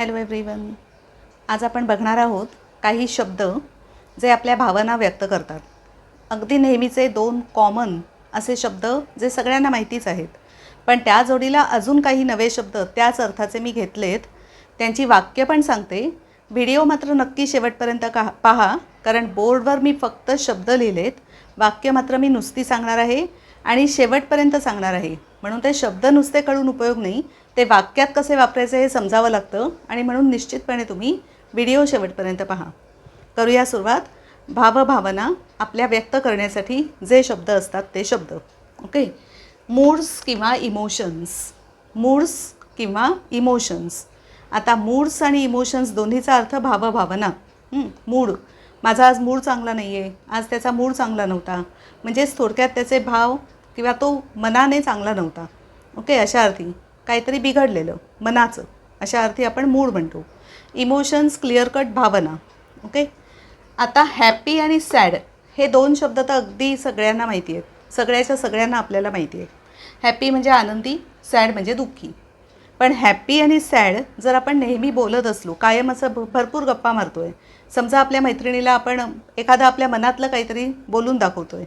Hello everyone आज आपण बघणार आहोत काही शब्द जे आपल्या भावना व्यक्त करतात. अगदी नेहमीचे दोन कॉमन असे शब्द जे सगळ्यांना माहितीच आहेत. पण त्या जोडीला अजून काही नवे शब्द त्याच अर्थाचे मी घेतलेत. त्यांची वाक्य पण सांगते. व्हिडिओ मात्र नक्की शेवटपर्यंत का पहा. कारण बोर्डवर मी फक्त शब्द लिहिलेत. वाक्य मात्र मी नुसती सांगणार आहे. आणि शेवटपर्यंत सांगणार आहे. म्हणून ते शब्द नुसते कळून उपयोग नाही. ते वाक्यात कसे वापरायचे हे समजावं लागतं आणि म्हणून निश्चितपणे तुम्ही व्हिडिओ शेवटपर्यंत पहा. करूया सुरुवात. भावभावना आपल्या व्यक्त करण्यासाठी जे शब्द असतात ते शब्द. ओके? मूड्स किंवा इमोशन्स. मूड्स किंवा इमोशन्स. आता मूड्स आणि इमोशन्स दोन्हीचा अर्थ भावभावना. मूड. माझा आज मूड चांगला नाही आहे आज त्याचा मूड चांगला नव्हता. म्हणजेच थोडक्यात त्याचे भाव किंवा तो मनाने चांगला नव्हता. ओके? अशा अर्थी. काहीतरी बिघडलेलं. मनाचं. अशा अर्थी आपण मूड म्हणतो. इमोशन्स क्लिअर कट भावना. ओके? आता हॅपी आणि सॅड हे दोन शब्द तर अगदी सगळ्यांना माहिती आहेत. सगळ्याच्या सगळ्यांना आपल्याला माहिती आहे हॅपी म्हणजे आनंदी सॅड म्हणजे दुःखी. पण हॅप्पी आणि सॅड जर आपण नेहमी बोलत असलो कायम असं भ- भरपूर गप्पा मारतो आहे समजा आपल्या मैत्रिणीला आपण एखादं आपल्या मनातलं काहीतरी बोलून दाखवतो आहे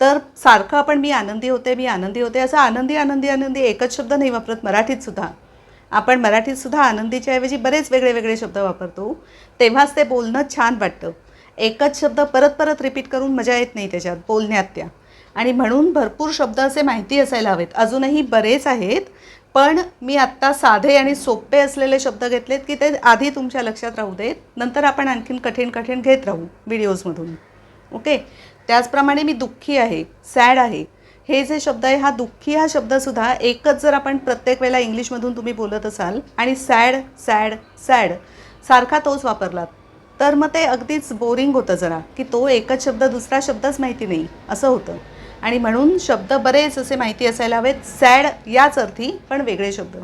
तर सारखं आपण मी आनंदी होते मी आनंदी होते असं आनंदी आनंदी आनंदी एकच शब्द नाही वापरत मराठीत सुद्धा. आपण मराठीत सुद्धा आनंदीच्या ऐवजी बरेच वेगळे वेगळे शब्द वापरतो. तेव्हाच ते बोलणं छान वाटतं. एकच शब्द परत परत रिपीट करून मजा येत नाही त्याच्यात बोलण्यात त्या. आणि म्हणून भरपूर शब्द असे माहिती असायला हवेत. अजूनही बरेच आहेत पण मी आत्ता साधे आणि सोपे असलेले शब्द घेतलेत की ते आधी तुमच्या लक्षात राहू देत नंतर आपण आणखीन कठीण कठीण घेत राहू व्हिडिओजमधून. ओके? त्याचप्रमाणे मी दुःखी आहे सॅड आहे. हे जे शब्द आहे हा दुःखी हा शब्दसुद्धा एकच जर आपण प्रत्येक वेळेला इंग्लिशमधून तुम्ही बोलत असाल आणि सॅड सॅड सॅड सारखा तोच वापरलात तर मग ते अगदीच बोरिंग होतं जरा की तो एकच शब्द दुसरा शब्दच माहिती नाही असं होतं. आणि म्हणून शब्द बरेच असे माहिती असायला हवेत. सॅड याच अर्थी पण वेगळे शब्द.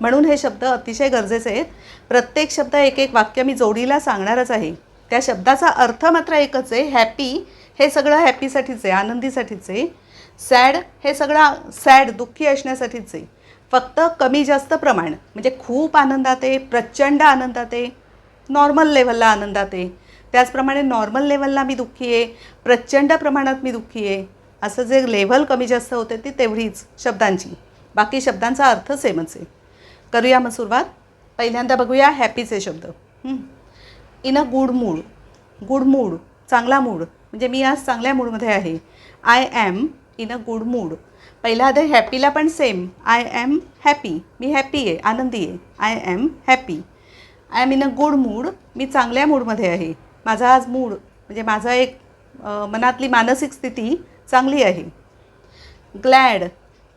म्हणून हे शब्द अतिशय गरजेचे आहेत. प्रत्येक शब्द एक एक वाक्य मी जोडीला सांगणारच आहे. त्या शब्दाचा अर्थ मात्र एकच आहे. हॅपी हे सगळं हॅपीसाठीच आहे आनंदीसाठीच आहे. सॅड हे सगळं सॅड दुःखी असण्यासाठीच आहे. फक्त कमी जास्त प्रमाण म्हणजे खूप आनंदात आहे प्रचंड आनंदात आहे नॉर्मल लेवलला आनंदात आहे. त्याचप्रमाणे नॉर्मल लेवलला मी दुःखी आहे प्रचंड प्रमाणात मी दुःखी आहे. असं जे लेव्हल कमी जास्त होते ती तेवढीच शब्दांची. बाकी शब्दांचा अर्थ सेमच आहे. करूया मग सुरुवात. पहिल्यांदा बघूया हॅपीचे शब्द. In a good mood good mood चांगला मूड म्हणजे मी आज चांगल्या मूडमध्ये आहे. I am in a good mood पहिला आधी हॅपीला पण सेम आय ॲम हॅपी मी हॅपी आहे. आनंदी आहे. I am happy I am in a good mood मी चांगल्या मूडमध्ये आहे. माझा आज मूड म्हणजे माझा एक मनातली मानसिक स्थिती चांगली आहे. ग्लॅड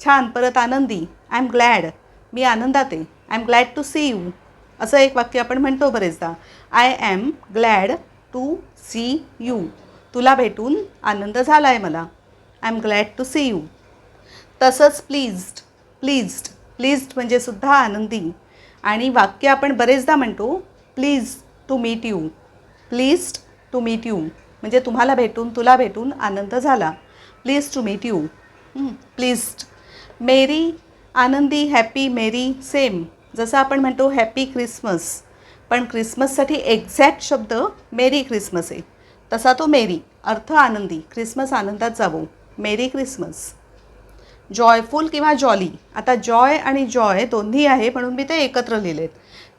छान. परत आनंदी. आय एम ग्लॅड मी आनंदात आहे. I am glad to see you असं एक वाक्य आपण म्हणतो बरेचदा. I am glad to see you तुला भेटून आनंद झाला आहे मला. I am glad to see you तसंच प्लीज्ड प्लीज्ड प्लीज्ड म्हणजे सुद्धा आनंदी. आणि वाक्य आपण बरेचदा म्हणतो please to meet you pleased to meet you म्हणजे तुम्हाला भेटून तुला भेटून आनंद झाला. Please to meet you please merry आनंदी हॅपी मेरी सेम जसं आपण म्हणतो हॅपी क्रिसमस पण क्रिसमससाठी एक्झॅक्ट शब्द मेरी क्रिसमस आहे. तसा तो मेरी अर्थ आनंदी. क्रिसमस आनंदात जावो. मेरी क्रिसमस जॉयफुल किंवा जॉली आता जॉय आणि जॉय दोन्ही आहे म्हणून मी ते एकत्र लिहिलेत.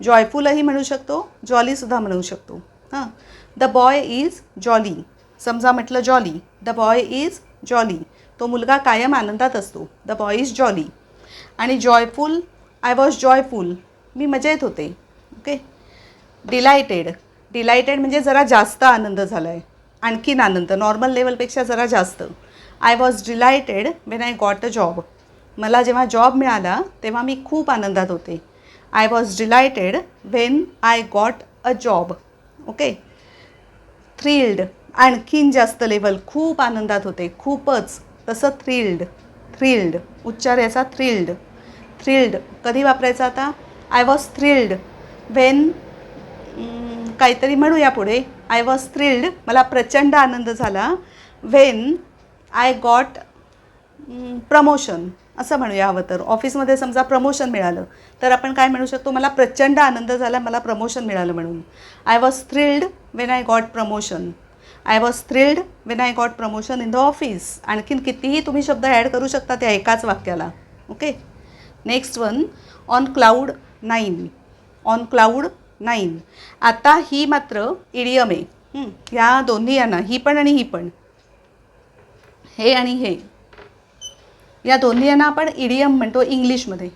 जॉयफुलही म्हणू शकतो जॉलीसुद्धा म्हणू शकतो. हां. द बॉय इज जॉली समजा म्हटलं jolly the boy is jolly तो मुलगा कायम आनंदात असतो. द बॉय इज जॉली आणि जॉयफुल आय वॉज जॉयफुल मी मजेत होते. ओके डिलायटेड डिलायटेड म्हणजे जरा जास्त आनंद झाला आहे आणखीन आनंद. नॉर्मल लेवलपेक्षा जरा जास्त. I was delighted when I got a job मला जेव्हा जॉब मिळाला तेव्हा मी खूप आनंदात होते. I was delighted when I got a job okay thrilled आणखीन जास्त लेवल खूप आनंदात होते खूपच. तसं थ्रिल्ड थ्रिल्ड उच्चार याचा थ्रिल्ड थ्रिल्ड कधी वापरायचा आता? आय वॉज थ्रिल्ड वेन काहीतरी म्हणूया पुढे. आय वॉज थ्रिल्ड मला प्रचंड आनंद झाला. वेन आय गॉट प्रमोशन असं म्हणूया हवं तर. ऑफिसमध्ये समजा प्रमोशन मिळालं. तर आपण काय म्हणू शकतो? मला प्रचंड आनंद झाला. मला प्रमोशन मिळालं म्हणून. I was thrilled when I got promotion I was thrilled when I got promotion in the office आणखीन कितीही तुम्ही शब्द ॲड करू शकता त्या एकाच वाक्याला. Okay next one on cloud nine on cloud nine आता ही मात्र इडियम आहे. या दोन्ही यांना ही पण आणि ही पण. हे आणि हे. या दोन्ही यांना आपण इडियम म्हणतो इंग्लिशमध्ये.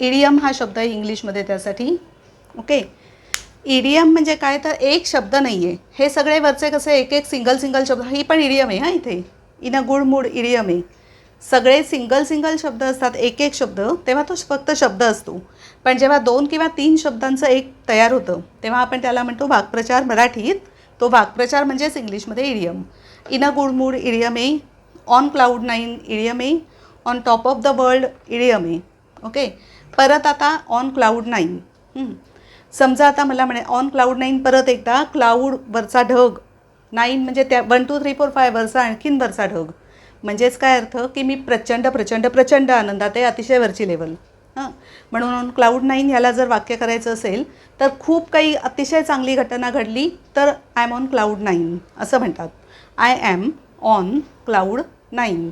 इडियम हा शब्द आहे इंग्लिशमध्ये त्यासाठी. ओके इडियम म्हणजे काय? तर एक शब्द नाही आहे हे सगळे वरचे कसे एक एक सिंगल सिंगल शब्द ही पण इडियम आहे हां इथे. In a good mood idiom आहे. सगळे सिंगल सिंगल शब्द असतात एक एक शब्द तेव्हा तो फक्त शब्द असतो. पण जेव्हा दोन किंवा तीन शब्दांचं एक तयार होतं तेव्हा आपण त्याला म्हणतो वाक्प्रचार मराठीत. तो वाक्प्रचार म्हणजेच इंग्लिशमध्ये idiom. In a good mood idiom A on cloud nine idiom A on top of the world idiom A okay? परत आता ऑन क्लाउड नाईन. समजा आता मला म्हणे ऑन क्लाऊड नाईन परत एकदा क्लाउडवरचा ढग. नाईन म्हणजे त्या one two three four five वरचा आणखीन वरचा ढग. म्हणजेच काय अर्थ? की मी प्रचंड प्रचंड प्रचंड आनंदात आहे अतिशय वरची लेवल हां? म्हणून ऑन नाईन ह्याला जर वाक्य करायचं असेल तर खूप काही अतिशय चांगली घटना घडली तर I am on cloud nine असं म्हणतात. I am on cloud nine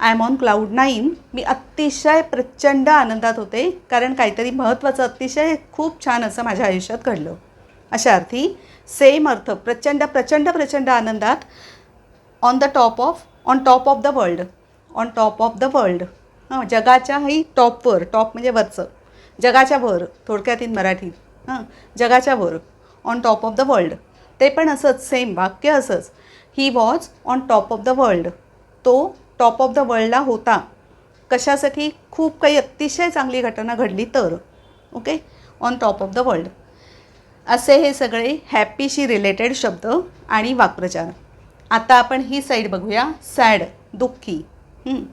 I am on cloud nine मी अतिशय प्रचंड आनंदात होते कारण काहीतरी महत्त्वाचं अतिशय खूप छान असं माझ्या आयुष्यात घडलं. अशा अर्थी सेम अर्थ प्रचंड प्रचंड प्रचंड आनंदात on the top of on top of the world on top of the world हां जगाच्याही टॉपवर टॉप म्हणजे वरचं. जगाच्या वर थोडक्यात इन मराठीत हां जगाच्या वर on top of the world ते पण असंच सेम वाक्य असंच. He was on top of the world तो टॉप ऑफ द वर्ल्डला होता. कशासाठी? खूप काही अतिशय चांगली घटना घडली तर. Okay? On top of the world असे हे सगळे हॅपीशी रिलेटेड शब्द आणि वाक्प्रचार. आता आपण ही साईड बघूया. सॅड दुःखी.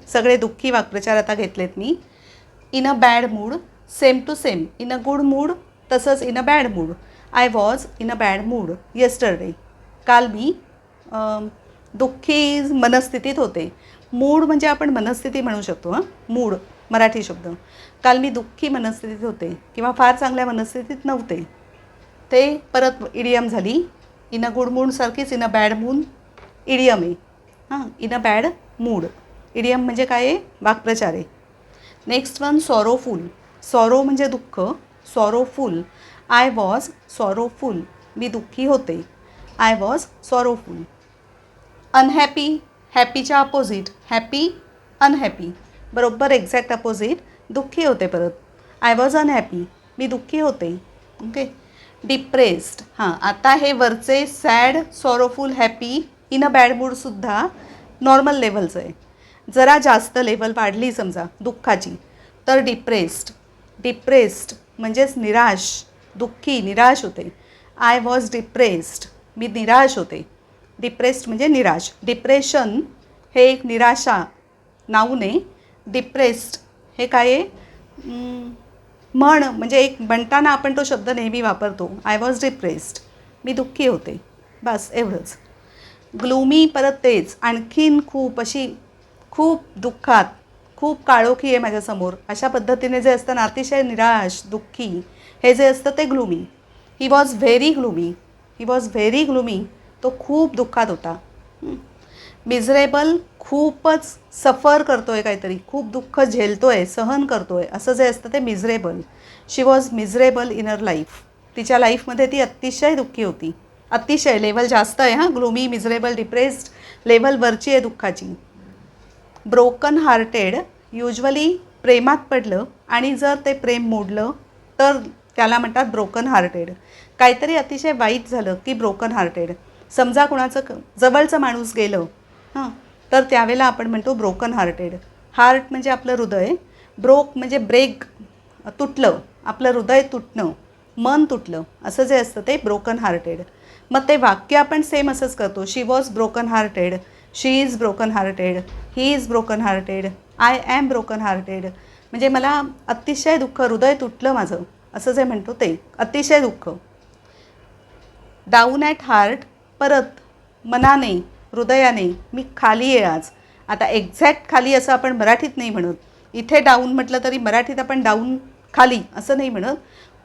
सगळे दुःखी वाक्प्रचार आता घेतलेत मी. In a bad mood same to same in a good mood तसंच in a bad mood I was in a bad mood yesterday काल मी दुःखी मनस्थितीत होते. मूड म्हणजे आपण मनस्थिती म्हणू शकतो हां? मूड मराठी शब्द. काल मी दुःखी मनस्थितीत होते किंवा फार चांगल्या मनस्थितीत नव्हते. ते परत इडियम झाली. In a good मूडसारखीच in a bad mood idiom आहे. हां in a bad mood idiom म्हणजे काय आहे? वाक्प्रचार आहे. नेक्स्ट वन सॉरोफुल सॉरो म्हणजे दुःख. सॉरोफुल आय वॉज सॉरोफुल मी दुःखी होते. आय वॉज सॉरोफुल अनहॅपी हॅपीच्या अपोजिट हॅपी अनहॅपी. बरोबर एक्झॅक्ट अपोजिट दुःखी होते परत. आय वॉज अनहॅपी मी दुःखी होते. ओके डिप्रेस्ड हां आता हे वरचे sad sorrowful happy in a bad मूडसुद्धा normal लेवलचं आहे. जरा जास्त लेवल वाढली समजा दुःखाची तर डिप्रेस्ड डिप्रेस्ड म्हणजेच निराश दुःखी निराश होते. आय वॉज डिप्रेस्ड मी निराश होते. डिप्रेस्ड म्हणजे निराश. डिप्रेशन हे एक निराशा नाऊन आहे डिप्रेस्ड हे काय आहे? म्हण म्हणजे एक म्हणताना आपण तो शब्द नेहमी वापरतो. आय वॉज डिप्रेस्ड मी दुःखी होते. बस एवढंच. ग्लूमी परत तेच. आणखीन खूप अशी खूप दुःखात खूप काळोखी आहे माझ्यासमोर. अशा पद्धतीने जे असतं ना अतिशय निराश दुःखी हे जे असतं ते gloomy he was very gloomy he was very gloomy तो खूप दुःखात होता. मिझरेबल खूपच सफर करतोय काहीतरी खूप दुःख झेलतोय सहन करतोय असं जे असतं ते miserable she was miserable inner life तिच्या लाईफमध्ये ती अतिशय दुःखी होती. अतिशय लेवल जास्त आहे हां. ग्लुमी मिझरेबल डिप्रेस्ड लेवल वरची आहे दुःखाची. ब्रोकन हार्टेड युजली प्रेमात पडलं आणि जर ते प्रेम मोडलं तर त्याला म्हणतात ब्रोकन हार्टेड काहीतरी अतिशय वाईट झालं की ब्रोकन हार्टेड समजा कुणाचं क- जवळचं माणूस गेलं हां तर त्यावेळेला आपण म्हणतो ब्रोकन हार्टेड हार्ट म्हणजे आपलं हृदय ब्रोक म्हणजे ब्रेक तुटलं आपलं हृदय तुटणं मन तुटलं असं जे असतं ते ब्रोकन हार्टेड मग ते वाक्य आपण सेम असंच करतो. She was broken hearted she is broken hearted he is broken hearted I am broken hearted म्हणजे मला अतिशय दुःख हृदय तुटलं माझं असं जे म्हणतो ते अतिशय दुःख. डाऊन ॲट हार्ट परत मनाने हृदयाने मी खाली आहे आज. आता एक्झॅक्ट खाली असं आपण मराठीत नाही म्हणत. इथे डाऊन म्हटलं तरी मराठीत आपण डाऊन खाली असं नाही म्हणत.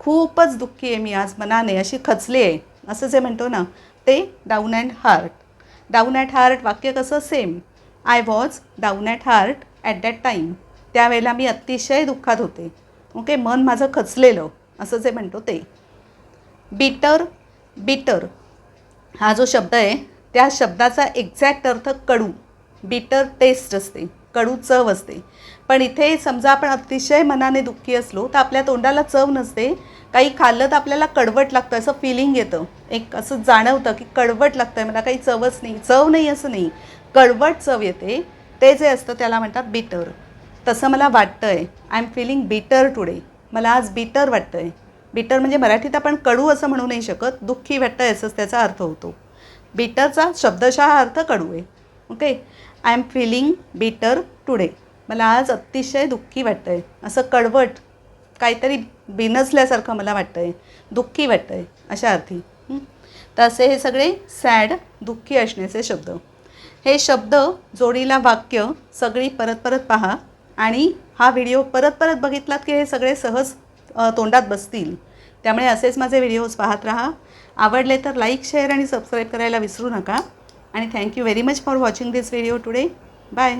खूपच दुःखी आहे मी आज मनाने अशी खचली आहे असं जे म्हणतो ना ते down and heart down at heart वाक्य कसं same I was down at heart at that time त्यावेळेला मी अतिशय दुःखात होते. ओके मन माझं खचलेलं असं जे म्हणतो ते. बिटर बिटर हा जो शब्द आहे त्या शब्दाचा एक्झॅक्ट अर्थ कडू. बिटर टेस्ट असते. कडू चव असते. पण इथे समजा आपण अतिशय मनाने दुःखी असलो तर आपल्या तोंडाला चव नसते. काही खाल्लं तर आपल्याला कडवट लागतं असं फिलिंग येतं. एक असं जाणवतं की कडवट लागतं आहे मला काही चवच नाही. चव नाही असं नाही. कडवट चव येते. ते जे असतं त्याला म्हणतात बिटर तसं मला वाटतं आहे I am feeling bitter today मला आज बिटर वाटतं आहे बिटर म्हणजे मराठीत आपण कडू असं म्हणू नाही शकत. दुःखी वाटतं आहे असंच त्याचा अर्थ होतो. बिटरचा शब्दशः अर्थ कडू आहे. Okay I am feeling bitter today मला आज अतिशय दुःखी वाटतं आहे असं कडवट काहीतरी बिनसल्यासारखं मला वाटतं आहे दुःखी वाटतं आहे अशा अर्थी. तर असे हे सगळे सॅड दुःखी असण्याचे शब्द. हे शब्द जोडीला वाक्य सगळी परत परत पहा आणि हा व्हिडिओ परत परत बघितलात की हे सगळे सहज तोंडात बसतील. त्यामुळे असेच माझे व्हिडिओज पाहत राहा. आवडले तर लाईक शेअर आणि सबस्क्राईब करायला विसरू नका. आणि thank you very much for watching this video today bye